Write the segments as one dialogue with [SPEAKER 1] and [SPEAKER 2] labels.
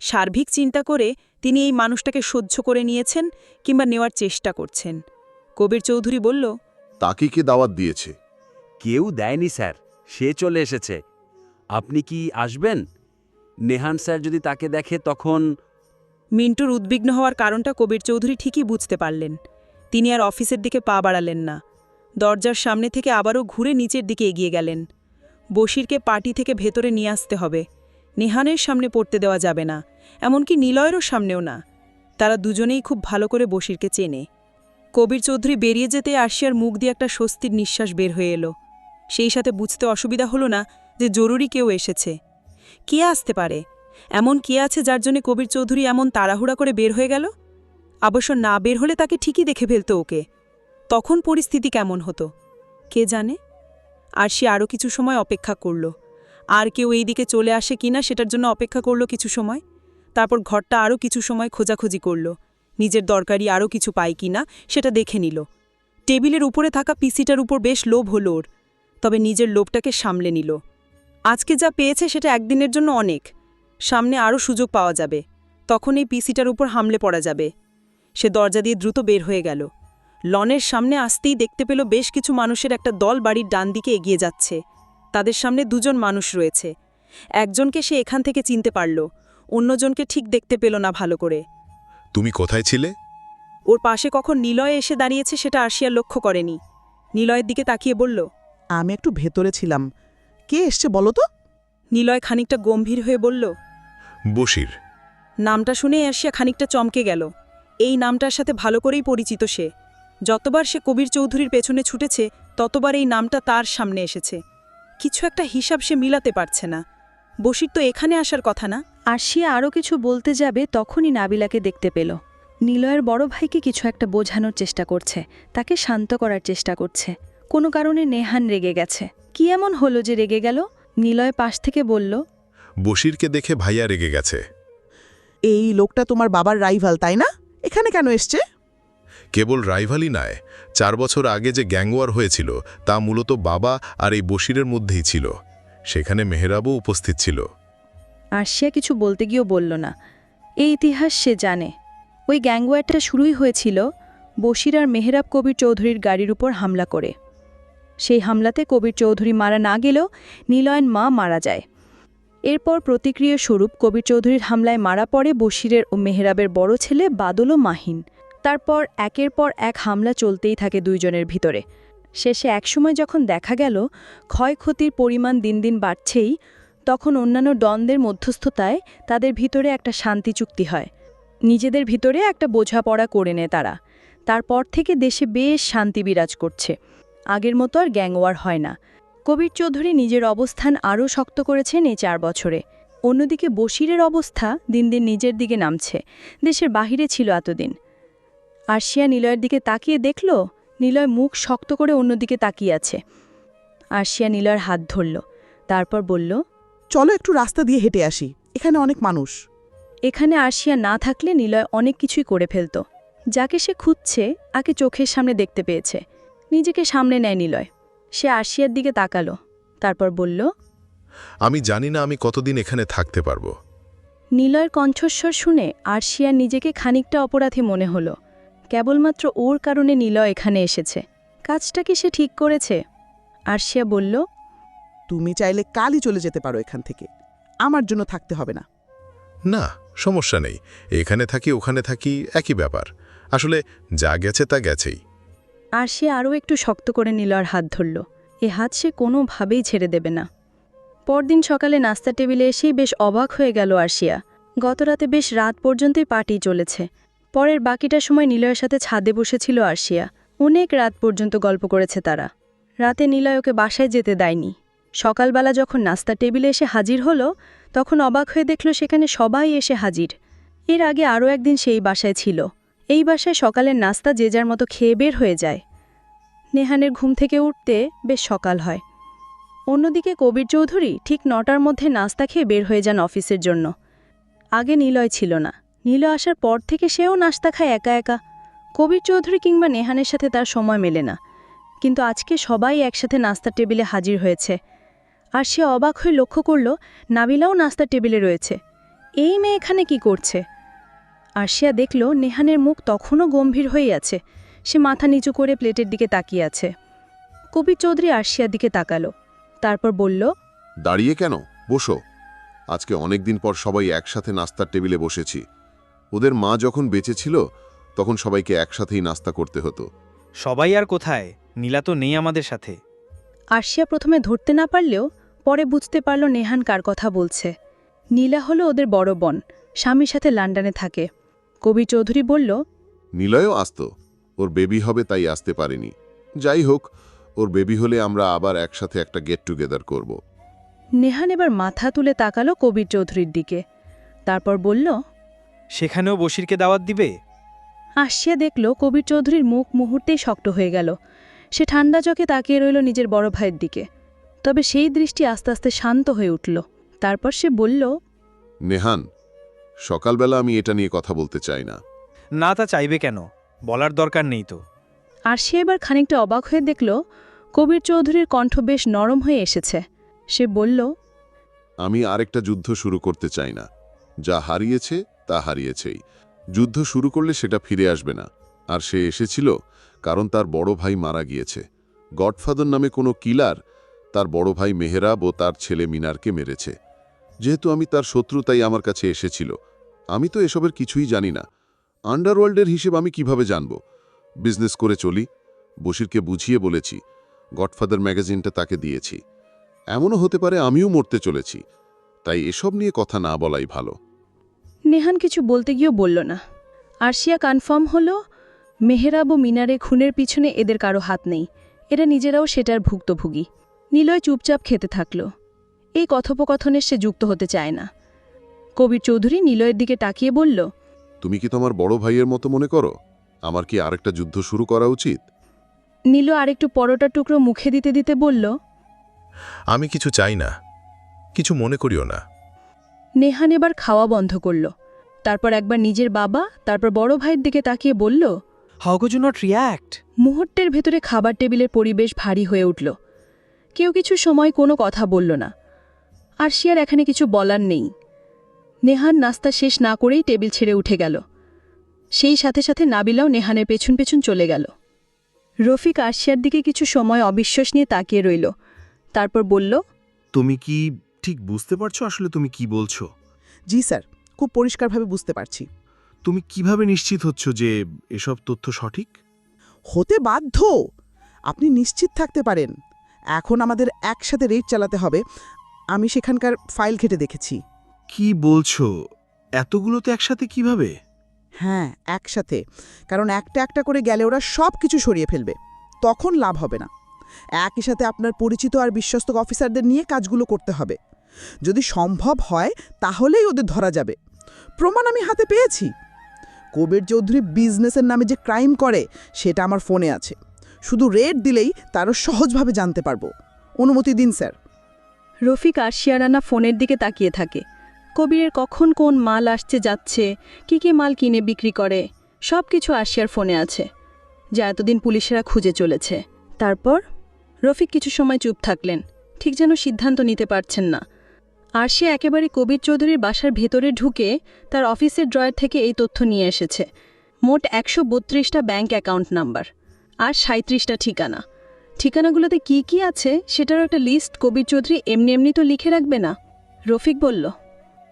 [SPEAKER 1] সার্বিক চিন্তা করে তিনি এই মানুষটাকে সহ্য করে নিয়েছেন কিংবা নেওয়ার চেষ্টা করছেন। কবির চৌধুরী বলল
[SPEAKER 2] তাকে কে দাওয়াত দিয়েছে?
[SPEAKER 3] কেউ দেয়নি স্যার। সে চলে এসেছে। আপনি কি আসবেন? নেহান স্যার যদি তাকে দেখে তখন
[SPEAKER 1] মিন্টুর উদ্বিগ্ন হওয়ার কারণটা কবির চৌধুরী ঠিকই বুঝতে পারলেন। তিনি আর অফিসের দিকে পা বাড়ালেন না। দরজার সামনে থেকে আবারও ঘুরে নিচের দিকে এগিয়ে গেলেন। বশিরকে পার্টি থেকে ভেতরে নিয়ে আসতে হবে। নেহানের সামনে পড়তে দেওয়া যাবে না, এমনকি নিলয়েরও সামনেও না। তারা দুজনেই খুব ভালো করে বসিরকে চেনে। কবির চৌধুরী বেরিয়ে যেতে আর্শিয়ার মুখ দিয়ে একটা স্বস্তির নিঃশ্বাস বের হয়ে এলো। সেই সাথে বুঝতে অসুবিধা হলো না যে জরুরি কেউ এসেছে। কে আসতে পারে? এমন কে আছে যার জন্য কবির চৌধুরী এমন তাড়াহুড়া করে বের হয়ে গেল? অবশ্য না বের হলে তাকে ঠিকই দেখে ফেলত ওকে। তখন পরিস্থিতি কেমন হতো? কে জানে? আর সে আরও কিছু সময় অপেক্ষা করল। আর কেউ এই দিকে চলে আসে কিনা সেটার জন্য অপেক্ষা করল কিছু সময়। তারপর ঘরটা আরও কিছু সময় খোঁজাখুঁজি করল। নিজের দরকারি আরও কিছু পায় কিনা সেটা দেখে নিল। টেবিলের উপরে থাকা পিসিটার উপর বেশ লোভ হল ওর। তবে নিজের লোভটাকে সামলে নিল। আজকে যা পেয়েছে সেটা একদিনের জন্য অনেক। সামনে আরও সুযোগ পাওয়া যাবে। তখন এই পিসিটার উপর হামলে পড়া যাবে। সে দরজা দিয়ে দ্রুত বের হয়ে গেল। লনের সামনে আসতেই দেখতে পেল বেশ কিছু মানুষের একটা দল বাড়ির ডান দিকে এগিয়ে যাচ্ছে। তাদের সামনে দুজন মানুষ রয়েছে। একজনকে সে এখান থেকে চিনতে পারল অন্যজনকে ঠিক দেখতে পেল না ভালো করে।
[SPEAKER 2] তুমি কোথায় ছিলে?
[SPEAKER 1] ওর পাশে কখন নিলয় এসে দাঁড়িয়েছে সেটা আসিয়া লক্ষ্য করেনি। নিলয়ের দিকে তাকিয়ে বলল
[SPEAKER 4] আমি একটু ভেতরে ছিলাম। কে এসছে বলো তো?
[SPEAKER 1] নিলয় খানিকটা গম্ভীর হয়ে বলল
[SPEAKER 2] বসির
[SPEAKER 1] নামটা শুনে আসিয়া খানিকটা চমকে গেল। এই নামটার সাথে ভালো করেই পরিচিত সে। যতবার সে কবির চৌধুরীর পেছনে ছুটেছে ততবার এই নামটা তার সামনে এসেছে। কিছু একটা হিসাব সে মিলাতে পারছে না। বসির তো এখানে আসার কথা না।
[SPEAKER 5] আরশিয়া আরও কিছু বলতে যাবে তখনই নাবিলাকে দেখতে পেল। নিলয়ের বড় ভাইকে কিছু একটা বোঝানোর চেষ্টা করছে তাকে শান্ত করার চেষ্টা করছে। কোনো কারণে নেহান রেগে গেছে। কি এমন হলো যে রেগে গেল? নিলয় পাশ থেকে বলল
[SPEAKER 2] বসিরকে দেখে ভাইয়া রেগে গেছে।
[SPEAKER 4] এই লোকটা তোমার বাবার রাইভাল তাই না? এখানে কেন এসছে?
[SPEAKER 2] কেবল রাইভালি নয়, চার বছর আগে যে গ্যাংওয়ার হয়েছিল, তা মূলত বাবা আর এই বশিরের মধ্যেই ছিল। সেখানে মেহরাবও উপস্থিত ছিল।
[SPEAKER 5] আরশিয়া কিছু বলতে গিয়েও বলল না। এই ইতিহাস সে জানে। ওই গ্যাংওয়ারটা শুরুই হয়েছিল বশির আর মেহরাব কবির চৌধুরীর গাড়ির উপর হামলা করে। সেই হামলাতে কবির চৌধুরী মারা না গেলেও নীলয়ন মা মারা যায়। এরপর প্রতিক্রিয়া স্বরূপ কবির চৌধুরীর হামলায় মারা পড়ে বশিরের ও মেহরাবের বড় ছেলে বাদল ও মাহিন। তারপর একের পর এক হামলা চলতেই থাকে দুইজনের ভিতরে। শেষে একসময় যখন দেখা গেল, ক্ষয়ক্ষতির পরিমাণ দিন দিন বাড়ছেই, তখন অন্যান্য দ্বন্দ্বের মধ্যস্থতায় তাদের ভিতরে একটা শান্তি চুক্তি হয়। নিজেদের ভিতরে একটা বোঝাপড়া করে নেয় তারা। তারপর থেকে দেশে বেশ শান্তি বিরাজ করছে। আগের মতো আর গ্যাংওয়ার হয় না। কবির চৌধুরী নিজের অবস্থান আরও শক্ত করেছেন এই চার বছরে। অন্যদিকে বশিরের অবস্থা দিন দিন নিজের দিকে নামছে। দেশের বাহিরে ছিল এতদিন। আরশিয়া নিলয়ের দিকে তাকিয়ে দেখল নিলয় মুখ শক্ত করে অন্যদিকে তাকিয়ে আছে। আরশিয়া নিলয়ের হাত ধরল তারপর বলল
[SPEAKER 4] চলো একটু রাস্তা দিয়ে হেঁটে আসি এখানে অনেক মানুষ।
[SPEAKER 5] এখানে আর্শিয়া না থাকলে নিলয় অনেক কিছুই করে ফেলত। যাকে সে খুঁজছে আকে চোখের সামনে দেখতে পেয়েছে। নিজেকে সামনে নেয় নিলয়। সে আর্শিয়ার দিকে তাকালো তারপর বলল
[SPEAKER 2] আমি জানি না আমি কতদিন এখানে থাকতে পারব।
[SPEAKER 5] নিলয়ের কণ্ঠস্বর শুনে আরশিয়ার নিজেকে খানিকটা অপরাধী মনে হলো। কেবলমাত্র ওর কারণে নিলয় এখানে এসেছে। কাজটা কি সে ঠিক করেছে? আরশিয়া বলল
[SPEAKER 4] তুমি চাইলে কালই চলে যেতে পারো এখান থেকে। আমার জন্য থাকতে হবে না।
[SPEAKER 2] না সমস্যা নেই। এখানে থাকি ওখানে থাকি একই ব্যাপার। আসলে যা গেছে তা গেছেই।
[SPEAKER 5] আর সে আরও একটু শক্ত করে নিলয়ের হাত ধরল। এ হাত সে কোনোভাবেই ছেড়ে দেবে না। পরদিন সকালে নাস্তা টেবিলে এসেই বেশ অবাক হয়ে গেল আরশিয়া। গতরাতে বেশ রাত পর্যন্তই পার্টি চলেছে। পরের বাকিটা সময় নিলয়ের সাথে ছাদে বসেছিল আরশিয়া। অনেক রাত পর্যন্ত গল্প করেছে তারা। রাতে নিলয় ওকে বাসায় যেতে দেয়নি। সকালবেলা যখন নাস্তা টেবিলে এসে হাজির হলো, তখন অবাক হয়ে দেখল সেখানে সবাই এসে হাজির। এর আগে আরও একদিন সেই বাসায় ছিল। এই বাসায় সকালের নাস্তা যে যার মতো খেয়ে বের হয়ে যায়। নেহানের ঘুম থেকে উঠতে বেশ সকাল হয়। অন্যদিকে কবির চৌধুরী ঠিক নটার মধ্যে নাস্তা খেয়ে বের হয়ে যান অফিসের জন্য। আগে নিলয় ছিল না। নীলয় আসার পর থেকে সেও নাস্তা খায় একা একা। কবির চৌধুরী কিংবা নেহানের সাথে তার সময় মেলে না। কিন্তু আজকে সবাই একসাথে নাস্তার টেবিলে হাজির হয়েছে। আর সে অবাক হয়ে লক্ষ্য করল, নাবিলাও নাস্তার টেবিলে রয়েছে। এই মেয়ে এখানে কি করছে? আরশিয়া দেখল, নেহানের মুখ তখনও গম্ভীর হয়ে আছে। সে মাথা নিচু করে প্লেটের দিকে তাকিয়ে আছে। কবির চৌধুরী আরশিয়ার দিকে তাকালো। তারপর বলল,
[SPEAKER 6] দাঁড়িয়ে কেন? বসো। আজকে অনেক দিন পর সবাই একসাথে নাস্তার টেবিলে বসেছি। ওদের মা যখন বেঁচে ছিল তখন সবাইকে একসাথেই নাস্তা করতে হতো।
[SPEAKER 7] সবাই আর কোথায়? নীলা তো নেই আমাদের সাথে।
[SPEAKER 5] আরশিয়া প্রথমে ধরতে না পারলেও পরে বুঝতে পারল নেহান কার কথা বলছে। নীলা হলো ওদের বড় বোন স্বামীর সাথে লন্ডনে থাকে। কবি চৌধুরী বলল
[SPEAKER 6] নিলয়ও আসত। ওর বেবি হবে তাই আসতে পারেনি। যাই হোক ওর বেবি হলে আমরা আবার একসাথে একটা গেট টুগেদার করব।
[SPEAKER 5] নেহান এবার মাথা তুলে তাকালো কবির চৌধুরীর দিকে। তারপর বলল
[SPEAKER 7] সেখানেও বশিরকে দাওয়াত দিবে?
[SPEAKER 5] আসিয়া দেখল কবির চৌধুরীর মুখ মুহূর্তেই শক্ত হয়ে গেল। সে ঠান্ডা চোখে তাকিয়ে রইল নিজের বড় ভাইয়ের দিকে। তবে সেই দৃষ্টি আস্তে আস্তে শান্ত হয়ে উঠল। তারপর সে বলল
[SPEAKER 6] নেহান সকালবেলা আমি এটা নিয়ে কথা বলতে চাই না।
[SPEAKER 7] না তা চাইবে কেন? বলার দরকার নেই তো।
[SPEAKER 5] আর সে এবার খানিকটা অবাক হয়ে দেখল কবির চৌধুরীর কণ্ঠ বেশ নরম হয়ে এসেছে। সে বলল
[SPEAKER 6] আমি আরেকটা যুদ্ধ শুরু করতে চাই না। যা হারিয়েছে তা হারিয়েছেই। যুদ্ধ শুরু করলে সেটা ফিরে আসবে না। আর সে এসেছিল কারণ তার বড় ভাই মারা গিয়েছে। গডফাদার নামে কোনো কিলার তার বড় ভাই মেহরাব ও তার ছেলে মিনারকে মেরেছে। যেহেতু আমি তার শত্রু, তাই আমার কাছে এসেছিল। আমি তো এসবের কিছুই জানি না। আন্ডারওয়ার্ল্ডের হিসেব আমি কীভাবে জানব? বিজনেস করে চলি? বশিরকে বুঝিয়ে বলেছি, গডফাদার ম্যাগাজিনটা তাকে দিয়েছি। এমনও হতে পারে আমিও মরতে চলেছি। তাই এসব নিয়ে কথা না বলাই ভালো।
[SPEAKER 5] নেহান কিছু বলতে গিয়েও বলল না। আরশিয়া কনফার্ম হল মেহেরাব ও মিনারে খুনের পিছনে এদের কারও হাত নেই। এরা নিজেরাও সেটার ভুক্তভোগী। নিলয় চুপচাপ খেতে থাকল। এই কথোপকথনের সে যুক্ত হতে চায় না। কবির চৌধুরী নিলয়ের দিকে তাকিয়ে বলল
[SPEAKER 6] তুমি কি তোমার বড় ভাইয়ের মতো মনে করো? আমার কি আরেকটা যুদ্ধ শুরু করা উচিত?
[SPEAKER 5] নীল আরেকটু পরোটা টুকরো মুখে দিতে দিতে বলল
[SPEAKER 2] আমি কিছু চাই না। কিছু মনে করিও না।
[SPEAKER 5] নেহান এবার খাওয়া বন্ধ করল। তারপর একবার নিজের বাবা তারপর বড় ভাইয়ের দিকে তাকিয়ে বলল
[SPEAKER 7] how could you not react
[SPEAKER 5] মুহূর্তের ভেতরে খাবার টেবিলের পরিবেশ ভারী হয়ে উঠল। কেউ কিছু সময় কোনো কথা বলল না। আর শিয়ার এখানে কিছু বলার নেই। নেহান নাস্তা শেষ না করেই টেবিল ছেড়ে উঠে গেল। সেই সাথে সাথে নাবিলাও নেহানের পেছন পেছন চলে গেল। রফিক আরশিয়ার দিকে কিছু সময় অবিশ্বাস নিয়ে তাকিয়ে রইল। তারপর বলল
[SPEAKER 8] তুমি কি ঠিক বুঝতে পারছ আসলে তুমি কি বলছো?
[SPEAKER 4] জি স্যার খুব পরিষ্কারভাবে বুঝতে পারছি।
[SPEAKER 8] তুমি কীভাবে নিশ্চিত হচ্ছ যে এসব তথ্য সঠিক?
[SPEAKER 4] হতে বাধ্য! আপনি নিশ্চিত থাকতে পারেন। এখন আমাদের একসাথে রেড চালাতে হবে। আমি সেখানকার ফাইল ঘেটে দেখেছি।
[SPEAKER 8] কি বলছো? এতগুলোতে একসাথে কীভাবে?
[SPEAKER 4] হ্যাঁ একসাথে। কারণ একটা একটা করে গেলে ওরা সব কিছু সরিয়ে ফেলবে। তখন লাভ হবে না। একই সাথে আপনার পরিচিত আর বিশ্বস্ত অফিসারদের নিয়ে কাজগুলো করতে হবে। যদি সম্ভব হয়, তাহলেই ওদের ধরা যাবে। প্রমাণ আমি হাতে পেয়েছি। কবির চৌধুরী বিজনেসের নামে যে ক্রাইম করে, সেটা আমার ফোনে আছে। শুধু রেড দিলেই তারও সহজভাবে জানতে পারব। অনুমতি দিন, স্যার।
[SPEAKER 5] রফিক আরশিয়া রানা ফোনের দিকে তাকিয়ে থাকে। কবিরের কখন কোন মাল আসছে, যাচ্ছে, কি কি মাল কিনে বিক্রি করে সব কিছু আরশিয়ার ফোনে আছে। যা এতদিন পুলিশেরা খুঁজে চলেছে। তারপর? রফিক কিছু সময় চুপ থাকলেন। ঠিক যেন সিদ্ধান্ত নিতে পারছেন না। আরশিয়া একেবারে কবির চৌধুরীর বাসার ভেতরে ঢুকে তার অফিসের ড্রয়ার থেকে এই তথ্য নিয়ে এসেছে। মোট একশো বত্রিশটা ব্যাঙ্ক অ্যাকাউন্ট নাম্বার আর সাঁত্রিশটা ঠিকানা। ঠিকানাগুলোতে কি কি আছে সেটারও একটা লিস্ট কবির চৌধুরী এমনি এমনি তো লিখে রাখবে না। রফিক বলল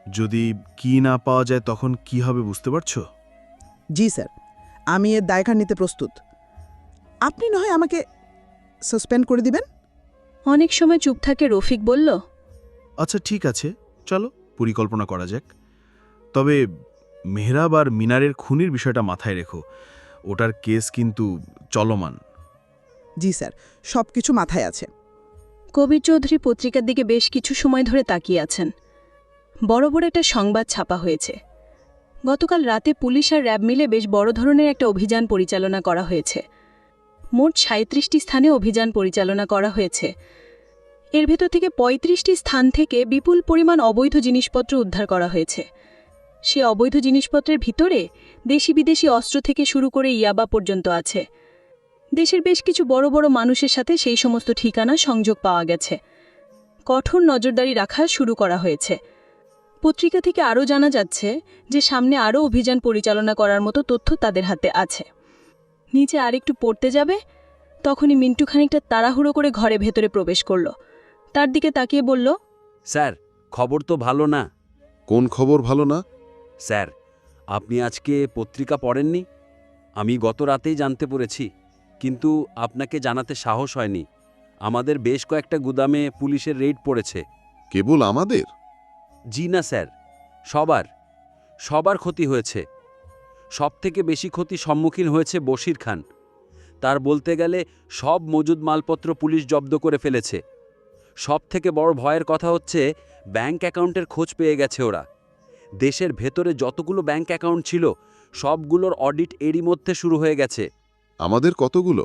[SPEAKER 8] যদি কি না পাওয়া যায় তখন কি হবে বুঝতে পারছ?
[SPEAKER 4] জি স্যার আমি এর দায়ঘার নিতে প্রস্তুত। আপনি নয় আমাকে সাসপেন্ড করে দিবেন?
[SPEAKER 5] অনেক সময় চুপ থাকে রফিক বলল
[SPEAKER 8] আচ্ছা ঠিক আছে চলো পরিকল্পনা করা যাক। তবে মেহরাব আর মিনারের খুনির বিষয়টা মাথায় রেখো। ওটার কেস কিন্তু চলমান।
[SPEAKER 4] জি স্যার সব কিছু মাথায় আছে।
[SPEAKER 5] কবির চৌধুরী পত্রিকার দিকে বেশ কিছু সময় ধরে তাকিয়ে আছেন। বড় বড় একটা সংবাদ ছাপা হয়েছে। গতকাল রাতে পুলিশ আর র্যাব মিলে বেশ বড় ধরনের একটা অভিযান পরিচালনা করা হয়েছে। মোট সাঁত্রিশটি স্থানে অভিযান পরিচালনা করা হয়েছে। এর ভেতর থেকে ৩৫টি স্থান থেকে বিপুল পরিমাণ অবৈধ জিনিসপত্র উদ্ধার করা হয়েছে। সে অবৈধ জিনিসপত্রের ভিতরে দেশি বিদেশি অস্ত্র থেকে শুরু করে ইয়াবা পর্যন্ত আছে। দেশের বেশ কিছু বড় বড় মানুষের সাথে সেই সমস্ত ঠিকানা সংযোগ পাওয়া গেছে। কঠোর নজরদারি রাখা শুরু করা হয়েছে। পত্রিকা থেকে আরও জানা যাচ্ছে যে সামনে আরও অভিযান পরিচালনা করার মতো তথ্য তাদের হাতে আছে। নিচে আরেকটু পড়তে যাবে, তখনই মিন্টু খানিকটা তাড়াহুড়ো করে ঘরে ভেতরে প্রবেশ করল। তার দিকে তাকিয়ে বলল
[SPEAKER 3] স্যার খবর তো ভালো না।
[SPEAKER 6] কোন খবর ভালো না?
[SPEAKER 3] স্যার আপনি আজকে পত্রিকা পড়েননি? আমি গত রাতেই জানতে পেরেছি কিন্তু আপনাকে জানাতে সাহস হয়নি। আমাদের বেশ কয়েকটা গুদামে পুলিশের রেড পড়েছে।
[SPEAKER 6] কেবল আমাদের?
[SPEAKER 3] জি না স্যার সবার সবার ক্ষতি হয়েছে। সবথেকে বেশি ক্ষতি সম্মুখীন হয়েছে বশির খান। তার বলতে গেলে সব মজুদ মালপত্র পুলিশ জব্দ করে ফেলেছে। সব থেকে বড় ভয়ের কথা হচ্ছে ব্যাংক অ্যাকাউন্টের খোঁজ পেয়ে গেছে ওরা। দেশের ভেতরে যতগুলো ব্যাংক অ্যাকাউন্ট ছিল সবগুলোর অডিট এরই মধ্যে শুরু হয়ে গেছে।
[SPEAKER 6] আমাদের কতগুলো?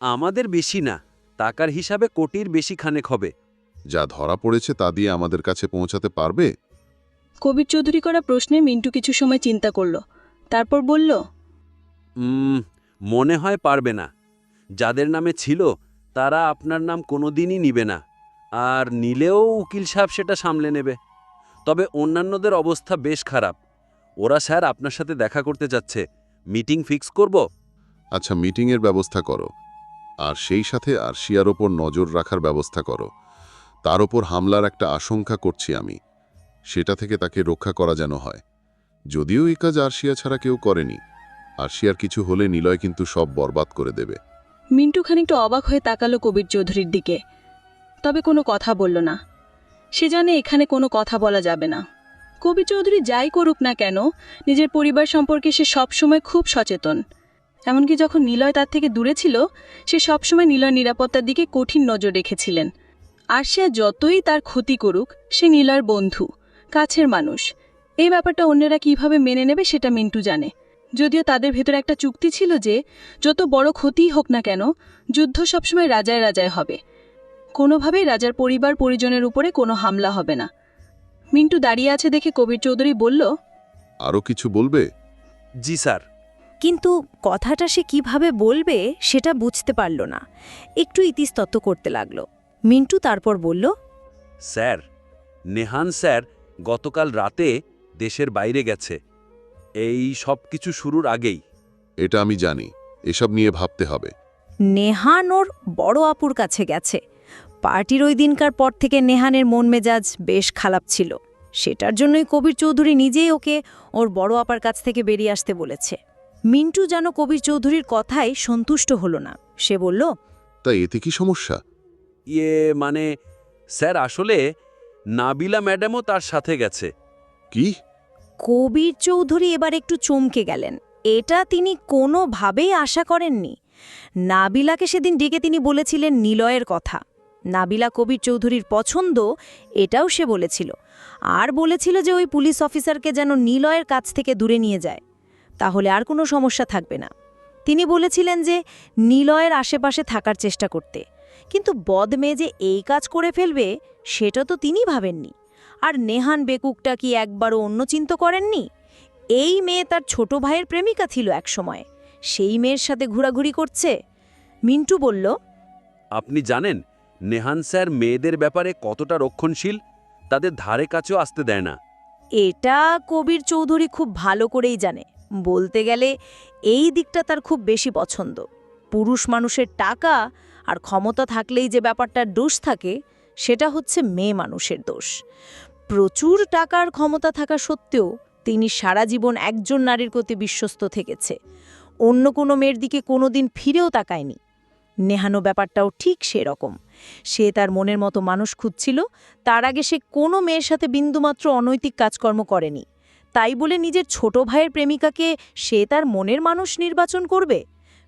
[SPEAKER 3] আমাদের বেশি না টাকার হিসাবে কোটির বেশি খানেক হবে।
[SPEAKER 6] যা ধরা পড়েছে তা দিয়ে আমাদের কাছে পৌঁছাতে পারবে?
[SPEAKER 5] কবির চৌধুরী করা প্রশ্নে মিন্টু কিছু সময় চিন্তা করল তারপর বলল
[SPEAKER 3] মনে হয় পারবে না। যাদের নামে ছিল তারা আপনার নাম কোনোদিনই নিবে না। আর নিলেও উকিল সাহেব সেটা সামলে নেবে। তবে অন্যান্যদের অবস্থা বেশ খারাপ। ওরা স্যার আপনার সাথে দেখা করতে যাচ্ছে। মিটিং ফিক্স করব?
[SPEAKER 6] আচ্ছা মিটিংয়ের ব্যবস্থা করো। আর সেই সাথে আরশিয়ার ওপর নজর রাখার ব্যবস্থা করো। তার ওপর হামলার একটা আশঙ্কা করছি আমি। সেটা থেকে তাকে রক্ষা করা যেন হয়। যদিও এই কাজ আরশিয়া ছাড়া কেউ করেনি। আরশিয়ার কিছু হলে নিলয় কিন্তু সব বরবাদ করে দেবে।
[SPEAKER 5] মিন্টু খানিকটা অবাক হয়ে তাকালো কবির চৌধুরীর দিকে। তবে কোনো কথা বলল না। সে জানে এখানে কোনো কথা বলা যাবে না। কবি চৌধুরী যাই করুক না কেন, নিজের পরিবার সম্পর্কে সে সবসময় খুব সচেতন। এমনকি যখন নিলয় তার থেকে দূরে ছিল, সে সবসময় নিলয় নিরাপত্তার দিকে কঠিন নজর রেখেছিলেন। আর সে যতই তার ক্ষতি করুক, সে নিলয়ের বন্ধু, কাছের মানুষ। এই ব্যাপারটা অন্যেরা কীভাবে মেনে নেবে সেটা মিন্টু জানে। যদিও তাদের ভেতরে একটা চুক্তি ছিল যে, যত বড় ক্ষতিই হোক না কেন, যুদ্ধ সবসময় রাজায় রাজায় হবে। কোনোভাবেই রাজার পরিবার পরিজনের উপরে কোনো হামলা হবে না। মিন্টু দাঁড়িয়ে আছে দেখে কবির চৌধুরী বলল
[SPEAKER 6] আরও কিছু বলবে?
[SPEAKER 3] জি স্যার।
[SPEAKER 9] কিন্তু কথাটা সে কীভাবে বলবে সেটা বুঝতে পারল না। একটু ইতিস্তত্ব করতে লাগল। মিন্টু তারপর বলল
[SPEAKER 3] স্যার নেহান স্যার গতকাল রাতে দেশের বাইরে গেছে। এই সব কিছু শুরুর আগেই।
[SPEAKER 6] এটা আমি জানি। এসব নিয়ে ভাবতে হবে।
[SPEAKER 9] নেহান ওর বড় আপুর কাছে গেছে। পার্টির ওই দিনকার পর থেকে নেহানের মন মেজাজ বেশ খারাপ ছিল। সেটার জন্যই কবির চৌধুরী নিজেই ওকে ওর বড় আপার কাছ থেকে বেরিয়ে আসতে বলেছে। মিন্টু যেন কবির চৌধুরীর কথায় সন্তুষ্ট হলো না। সে বলল
[SPEAKER 6] তা এতে কি সমস্যা?
[SPEAKER 3] ইয়ে মানে স্যার আসলে নাবিলা ম্যাডামও তার সাথে গেছে।
[SPEAKER 6] কি?
[SPEAKER 9] কবির চৌধুরী এবার একটু চমকে গেলেন। এটা তিনি কোনোভাবেই আশা করেননি। নাবিলাকে সেদিন ডেকে তিনি বলেছিলেন নিলয়ের কথা। নাবিলা কবির চৌধুরীর পছন্দ এটাও সে বলেছিল। আর বলেছিল যে ওই পুলিশ অফিসারকে যেন নিলয়ের কাছ থেকে দূরে নিয়ে যায়। তাহলে আর কোনো সমস্যা থাকবে না। তিনি বলেছিলেন যে নিলয়ের আশেপাশে থাকার চেষ্টা করতে। কিন্তু বদমে যে এই কাজ করে ফেলবে, সেটা তো তিনি ভাবেননি। আর নেহান বেকুকটা কি একবারও অন্য চিন্ত করেননি? এই মেয়ে তার ছোট ভাইয়ের প্রেমিকা ছিল একসময়। সেই মেয়ের সাথে ঘোরাঘুরি করছে। মিন্টু বলল,
[SPEAKER 3] আপনি জানেন নেহান স্যার মেয়েদের ব্যাপারে কতটা রক্ষণশীল, তাদের ধারে কাছেও আসতে দেয় না।
[SPEAKER 9] এটা কবির চৌধুরী খুব ভালো করেই জানে। বলতে গেলে, এই দিকটা তার খুব বেশি পছন্দ। পুরুষ মানুষের টাকা আর ক্ষমতা থাকলেই যে ব্যাপারটার দোষ থাকে, সেটা হচ্ছে মেয়ে মানুষের দোষ। প্রচুর টাকার ক্ষমতা থাকা সত্ত্বেও, তিনি সারা জীবন একজন নারীর প্রতি বিশ্বস্ত থেকেছে। অন্য কোনো মেয়ের দিকে কোনোদিন ফিরেও তাকায়নি। নেহানো ব্যাপারটাও ঠিক সেরকম। সে তার মনের মতো মানুষ খুঁজছিল তার আগে সে কোনো মেয়ের সাথে বিন্দুমাত্র অনৈতিক কাজকর্ম করেনি। তাই বলে নিজের ছোট ভাইয়ের প্রেমিকাকে সে তার মনের মানুষ নির্বাচন করবে?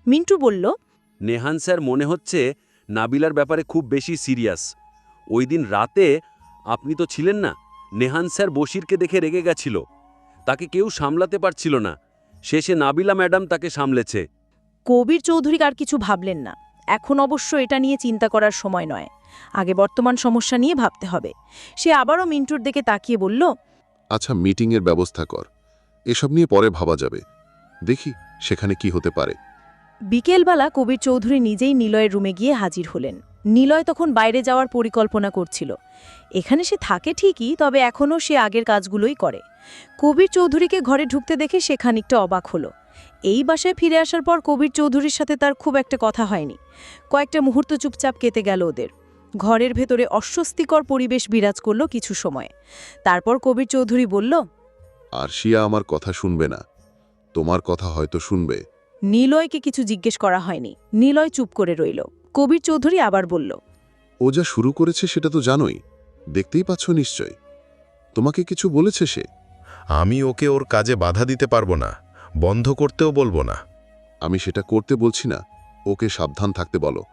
[SPEAKER 9] মিন্টু বলল
[SPEAKER 3] নেহান স্যার মনে হচ্ছে নাবিলার ব্যাপারে খুব বেশি সিরিয়াস। ওই দিন রাতে আপনি তো ছিলেন না নেহান স্যার বশিরকে দেখে রেগে গেছিল। তাকে কেউ সামলাতে পারছিল না। শেষে নাবিলা ম্যাডাম তাকে সামলেছে।
[SPEAKER 9] কবির চৌধুরী আর কিছু ভাবলেন না। এখন অবশ্য এটা নিয়ে চিন্তা করার সময় নয়। আগে বর্তমান সমস্যা নিয়ে ভাবতে হবে। সে আবারও মিন্টুর দিকে তাকিয়ে বলল
[SPEAKER 6] আচ্ছা মিটিংয়ের ব্যবস্থা কর। এসব নিয়ে পরে ভাবা যাবে। দেখি সেখানে কি হতে পারে।
[SPEAKER 5] বিকেলবেলা কবির চৌধুরী নিজেই নিলয়ের রুমে গিয়ে হাজির হলেন।
[SPEAKER 9] নিলয় তখন বাইরে যাওয়ার পরিকল্পনা করছিল। এখানে সে থাকে ঠিকই তবে এখনও সে আগের কাজগুলোই করে। কবির চৌধুরীকে ঘরে ঢুকতে দেখে সে খানিকটা অবাক হলো। এই বাসায় ফিরে আসার পর কবির চৌধুরীর সাথে তার খুব একটা কথা হয়নি। কয়েকটা মুহূর্ত চুপচাপ কেটে গেল ওদের। ঘরের ভেতরে অস্বস্তিকর পরিবেশ বিরাজ করল কিছু সময়। তারপর কবির চৌধুরী বলল
[SPEAKER 6] আরশিয়া আমার কথা শুনবে না। তোমার কথা হয়তো শুনবে।
[SPEAKER 9] নিলয়কে কিছু জিজ্ঞেস করা হয়নি। নিলয় চুপ করে রইল। কবির চৌধুরী আবার বলল
[SPEAKER 6] ও যা শুরু করেছে সেটা তো জানোই। দেখতেই পাচ্ছ নিশ্চয়। তোমাকে কিছু বলেছে সে?
[SPEAKER 2] আমি ওকে ওর কাজে বাধা দিতে পারব না। বন্ধ করতেও বলব না।
[SPEAKER 6] আমি সেটা করতে বলছি না। ওকে সাবধান থাকতে বলো।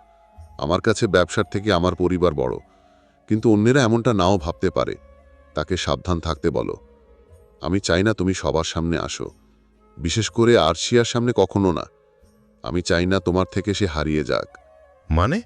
[SPEAKER 6] আমার কাছে ব্যবসার থেকে আমার পরিবার বড়। কিন্তু অন্যেরা এমনটা নাও ভাবতে পারে। তাকে সাবধান থাকতে বলো। আমি চাই না তুমি সবার সামনে আসো। বিশেষ করে আরশিয়ার সামনে কখনো না। আমি চাই না তোমার থেকে সে হারিয়ে যাক।
[SPEAKER 2] মানে?